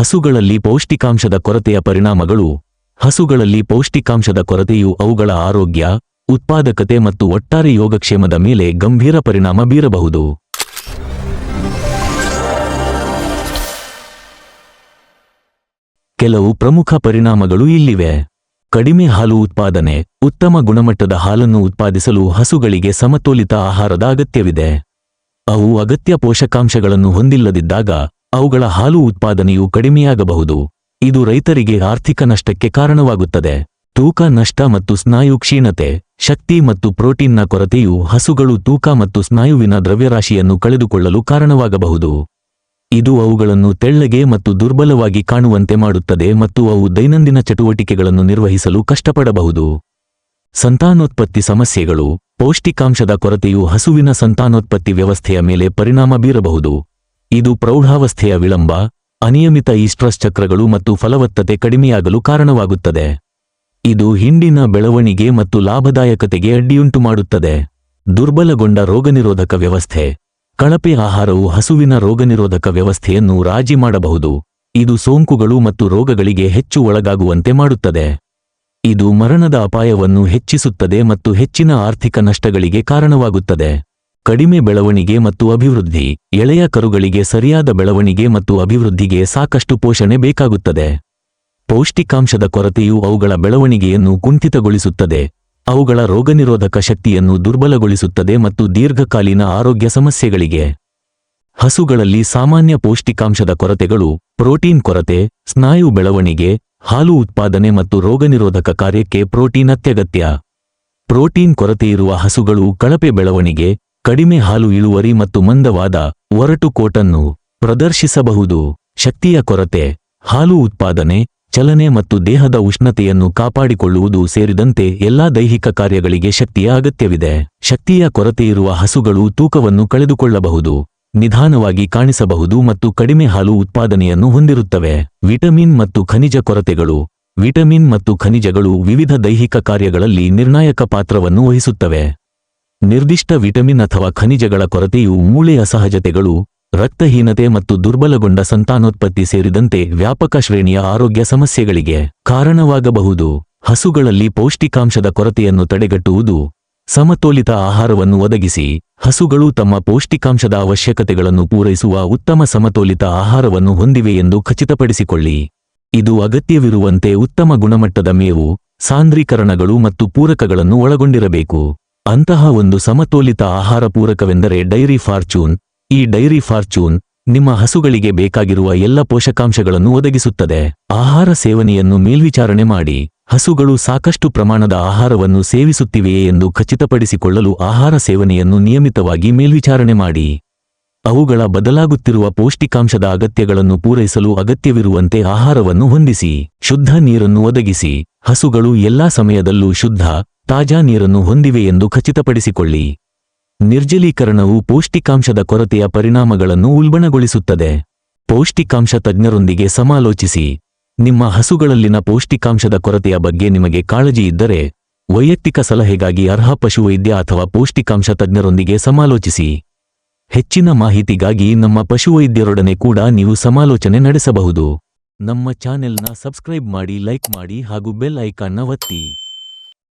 ಹಸುಗಳಲ್ಲಿ ಪೌಷ್ಟಿಕಾಂಶದ ಕೊರತೆಯ ಪರಿಣಾಮಗಳು, ಹಸುಗಳಲ್ಲಿ ಪೌಷ್ಟಿಕಾಂಶದ ಕೊರತೆಯು ಅವುಗಳ ಆರೋಗ್ಯ, ಉತ್ಪಾದಕತೆ ಮತ್ತು ಒಟ್ಟಾರೆ ಯೋಗಕ್ಷೇಮದ ಮೇಲೆ ಗಂಭೀರ ಪರಿಣಾಮ ಬೀರಬಹುದು. ಕೆಲವು ಪ್ರಮುಖ ಪರಿಣಾಮಗಳು ಇಲ್ಲಿವೆ. ಕಡಿಮೆ ಹಾಲು ಉತ್ಪಾದನೆ, ಉತ್ತಮ ಗುಣಮಟ್ಟದ ಹಾಲನ್ನು ಉತ್ಪಾದಿಸಲು ಹಸುಗಳಿಗೆ ಸಮತೋಲಿತ ಆಹಾರದ ಅಗತ್ಯವಿದೆ. ಅವು ಅಗತ್ಯ ಪೋಷಕಾಂಶಗಳನ್ನು ಹೊಂದಿಲ್ಲದಿದ್ದಾಗ ಅವುಗಳ ಹಾಲು ಉತ್ಪಾದನೆಯು ಕಡಿಮೆಯಾಗಬಹುದು. ಇದು ರೈತರಿಗೆ ಆರ್ಥಿಕ ನಷ್ಟಕ್ಕೆ ಕಾರಣವಾಗುತ್ತದೆ. ತೂಕ ನಷ್ಟ ಮತ್ತು ಸ್ನಾಯು ಕ್ಷೀಣತೆ, ಶಕ್ತಿ ಮತ್ತು ಪ್ರೋಟೀನ್ನ ಕೊರತೆಯು ಹಸುಗಳು ತೂಕ ಮತ್ತು ಸ್ನಾಯುವಿನ ದ್ರವ್ಯರಾಶಿಯನ್ನು ಕಳೆದುಕೊಳ್ಳಲು ಕಾರಣವಾಗಬಹುದು. ಇದು ಅವುಗಳನ್ನು ತೆಳ್ಳಗೆ ಮತ್ತು ದುರ್ಬಲವಾಗಿ ಕಾಣುವಂತೆ ಮಾಡುತ್ತದೆ ಮತ್ತು ಅವು ದೈನಂದಿನ ಚಟುವಟಿಕೆಗಳನ್ನು ನಿರ್ವಹಿಸಲು ಕಷ್ಟಪಡಬಹುದು. ಸಂತಾನೋತ್ಪತ್ತಿ ಸಮಸ್ಯೆಗಳು, ಪೌಷ್ಟಿಕಾಂಶದ ಕೊರತೆಯು ಹಸುವಿನ ಸಂತಾನೋತ್ಪತ್ತಿ ವ್ಯವಸ್ಥೆಯ ಮೇಲೆ ಪರಿಣಾಮ ಬೀರಬಹುದು. ಇದು ಪ್ರೌಢಾವಸ್ಥೆಯ ವಿಳಂಬ, ಅನಿಯಮಿತ ಈಸ್ಟ್ರಸ್ ಚಕ್ರಗಳು ಮತ್ತು ಫಲವತ್ತತೆ ಕಡಿಮೆಯಾಗಲು ಕಾರಣವಾಗುತ್ತದೆ. ಇದು ಹಿಂಡಿನ ಬೆಳವಣಿಗೆ ಮತ್ತು ಲಾಭದಾಯಕತೆಗೆ ಅಡ್ಡಿಯುಂಟು ಮಾಡುತ್ತದೆ ದುರ್ಬಲಗೊಂಡ ರೋಗನಿರೋಧಕ ವ್ಯವಸ್ಥೆ. ಕಳಪೆ ಆಹಾರವು ಹಸುವಿನ ರೋಗನಿರೋಧಕ ವ್ಯವಸ್ಥೆಯನ್ನು ರಾಜಿ ಮಾಡಬಹುದು. ಇದು ಸೋಂಕುಗಳು ಮತ್ತು ರೋಗಗಳಿಗೆ ಹೆಚ್ಚು ಒಳಗಾಗುವಂತೆ ಮಾಡುತ್ತದೆ. ಇದು ಮರಣದ ಅಪಾಯವನ್ನು ಹೆಚ್ಚಿಸುತ್ತದೆ ಮತ್ತು ಹೆಚ್ಚಿನ ಆರ್ಥಿಕ ನಷ್ಟಗಳಿಗೆ ಕಾರಣವಾಗುತ್ತದೆ. ಕಡಿಮೆ ಬೆಳವಣಿಗೆ ಮತ್ತು ಅಭಿವೃದ್ಧಿ, ಎಳೆಯ ಕರುಗಳಿಗೆ ಸರಿಯಾದ ಬೆಳವಣಿಗೆ ಮತ್ತು ಅಭಿವೃದ್ಧಿಗೆ ಸಾಕಷ್ಟು ಪೋಷಣೆ ಬೇಕಾಗುತ್ತದೆ. ಪೌಷ್ಟಿಕಾಂಶದ ಕೊರತೆಯು ಅವುಗಳ ಬೆಳವಣಿಗೆಯನ್ನು ಕುಂಠಿತಗೊಳಿಸುತ್ತದೆ. ಅವುಗಳ ರೋಗನಿರೋಧಕ ಶಕ್ತಿಯನ್ನು ದುರ್ಬಲಗೊಳಿಸುತ್ತದೆ ಮತ್ತು ದೀರ್ಘಕಾಲೀನ ಆರೋಗ್ಯ ಸಮಸ್ಯೆಗಳಿಗೆ. ಹಸುಗಳಲ್ಲಿ ಸಾಮಾನ್ಯ ಪೌಷ್ಟಿಕಾಂಶದ ಕೊರತೆಗಳು ಪ್ರೋಟೀನ್ ಕೊರತೆ, ಸ್ನಾಯು ಬೆಳವಣಿಗೆ, ಹಾಲು ಉತ್ಪಾದನೆ ಮತ್ತು ರೋಗನಿರೋಧಕ ಕಾರ್ಯಕ್ಕೆ ಪ್ರೋಟೀನ್ ಅತ್ಯಗತ್ಯ. ಪ್ರೋಟೀನ್ ಕೊರತೆಯಿರುವ ಹಸುಗಳು ಕಳಪೆ ಬೆಳವಣಿಗೆ ಕಡಿಮೆ ಹಾಲು ಇಳುವರಿ ಮತ್ತು ಮಂದವಾದ ಒರಟು ಕೋಟನ್ನು ಪ್ರದರ್ಶಿಸಬಹುದು. ಶಕ್ತಿಯ ಕೊರತೆ, ಹಾಲು ಉತ್ಪಾದನೆ, ಚಲನೆ ಮತ್ತು ದೇಹದ ಉಷ್ಣತೆಯನ್ನು ಕಾಪಾಡಿಕೊಳ್ಳುವುದು ಸೇರಿದಂತೆ ಎಲ್ಲಾ ದೈಹಿಕ ಕಾರ್ಯಗಳಿಗೆ ಶಕ್ತಿಯ ಅಗತ್ಯವಿದೆ. ಶಕ್ತಿಯ ಕೊರತೆಯಿರುವ ಹಸುಗಳು ತೂಕವನ್ನು ಕಳೆದುಕೊಳ್ಳಬಹುದು, ನಿಧಾನವಾಗಿ ಕಾಣಿಸಬಹುದು ಮತ್ತು ಕಡಿಮೆ ಹಾಲು ಉತ್ಪಾದನೆಯನ್ನು ಹೊಂದಿರುತ್ತವೆ. ವಿಟಮಿನ್ ಮತ್ತು ಖನಿಜ ಕೊರತೆಗಳು, ವಿಟಮಿನ್ ಮತ್ತು ಖನಿಜಗಳು ವಿವಿಧ ದೈಹಿಕ ಕಾರ್ಯಗಳಲ್ಲಿ ನಿರ್ಣಾಯಕ ಪಾತ್ರವನ್ನು ವಹಿಸುತ್ತವೆ. ನಿರ್ದಿಷ್ಟ ವಿಟಮಿನ್ ಅಥವಾ ಖನಿಜಗಳ ಕೊರತೆಯು ಮೂಳೆ ಅಸಹಜತೆಗಳು ರಕ್ತಹೀನತೆ ಮತ್ತು ದುರ್ಬಲಗೊಂಡ ಸಂತಾನೋತ್ಪತ್ತಿ ಸೇರಿದಂತೆ ವ್ಯಾಪಕ ಶ್ರೇಣಿಯ ಆರೋಗ್ಯ ಸಮಸ್ಯೆಗಳಿಗೆ ಕಾರಣವಾಗಬಹುದು. ಹಸುಗಳಲ್ಲಿ ಪೌಷ್ಟಿಕಾಂಶದ ಕೊರತೆಯನ್ನು ತಡೆಗಟ್ಟುವುದು, ಸಮತೋಲಿತ ಆಹಾರವನ್ನು ಒದಗಿಸಿ, ಹಸುಗಳು ತಮ್ಮ ಪೌಷ್ಟಿಕಾಂಶದ ಅವಶ್ಯಕತೆಗಳನ್ನು ಪೂರೈಸುವ ಉತ್ತಮ ಸಮತೋಲಿತ ಆಹಾರವನ್ನು ಹೊಂದಿವೆ ಎಂದು ಖಚಿತಪಡಿಸಿಕೊಳ್ಳಿ. ಇದು ಅಗತ್ಯವಿರುವಂತೆ ಉತ್ತಮ ಗುಣಮಟ್ಟದ ಮೇವು, ಸಾಂದ್ರೀಕರಣಗಳು ಮತ್ತು ಪೂರಕಗಳನ್ನು ಒಳಗೊಂಡಿರಬೇಕು. ಅಂತಹ ಒಂದು ಸಮತೋಲಿತ ಆಹಾರ ಪೂರಕವೆಂದರೆ ಡೈರಿ ಫಾರ್ಚೂನ್. ಈ ಡೈರಿ ಫಾರ್ಚೂನ್ ನಿಮ್ಮ ಹಸುಗಳಿಗೆ ಬೇಕಾಗಿರುವ ಎಲ್ಲ ಪೋಷಕಾಂಶಗಳನ್ನು ಒದಗಿಸುತ್ತದೆ. ಆಹಾರ ಸೇವನೆಯನ್ನು ಮೇಲ್ವಿಚಾರಣೆ ಮಾಡಿ, ಹಸುಗಳು ಸಾಕಷ್ಟು ಪ್ರಮಾಣದ ಆಹಾರವನ್ನು ಸೇವಿಸುತ್ತಿವೆಯೇ ಎಂದು ಖಚಿತಪಡಿಸಿಕೊಳ್ಳಲು ಆಹಾರ ಸೇವನೆಯನ್ನು ನಿಯಮಿತವಾಗಿ ಮೇಲ್ವಿಚಾರಣೆ ಮಾಡಿ. ಅವುಗಳ ಬದಲಾಗುತ್ತಿರುವ ಪೌಷ್ಟಿಕಾಂಶದ ಅಗತ್ಯಗಳನ್ನು ಪೂರೈಸಲು ಅಗತ್ಯವಿರುವಂತೆ ಆಹಾರವನ್ನು ಹೊಂದಿಸಿ, ಶುದ್ಧ ನೀರನ್ನು ಒದಗಿಸಿ, ಹಸುಗಳು ಎಲ್ಲಾ ಸಮಯದಲ್ಲೂ ಶುದ್ಧ ತಾಜಾ ನೀರನ್ನು ಹೊಂದಿವೆ ಎಂದು ಖಚಿತಪಡಿಸಿಕೊಳ್ಳಿ. ನಿರ್ಜಲೀಕರಣವು ಪೌಷ್ಟಿಕಾಂಶದ ಕೊರತೆಯ ಪರಿಣಾಮಗಳನ್ನು ಉಲ್ಬಣಗೊಳಿಸುತ್ತದೆ. ಪೌಷ್ಟಿಕಾಂಶ ತಜ್ಞರೊಂದಿಗೆ ಸಮಾಲೋಚಿಸಿ. ನಿಮ್ಮ ಹಸುಗಳಲ್ಲಿನ ಪೌಷ್ಟಿಕಾಂಶದ ಕೊರತೆಯ ಬಗ್ಗೆ ನಿಮಗೆ ಕಾಳಜಿ ಇದ್ದರೆ, ವೈಯಕ್ತಿಕ ಸಲಹೆಗಾಗಿ ಅರ್ಹ ಪಶುವೈದ್ಯ ಅಥವಾ ಪೌಷ್ಟಿಕಾಂಶ ತಜ್ಞರೊಂದಿಗೆ ಸಮಾಲೋಚಿಸಿ. ಹೆಚ್ಚಿನ ಮಾಹಿತಿಗಾಗಿ ನಮ್ಮ ಪಶುವೈದ್ಯರೊಡನೆ ಕೂಡ ನೀವು ಸಮಾಲೋಚನೆ ನಡೆಸಬಹುದು. ನಮ್ಮ ಚಾನೆಲ್ನ ಸಬ್ಸ್ಕ್ರೈಬ್ ಮಾಡಿ ಲೈಕ್ ಮಾಡಿ ಹಾಗೂ ಬೆಲ್ ಐಕಾನ್ನ ಒತ್ತಿ.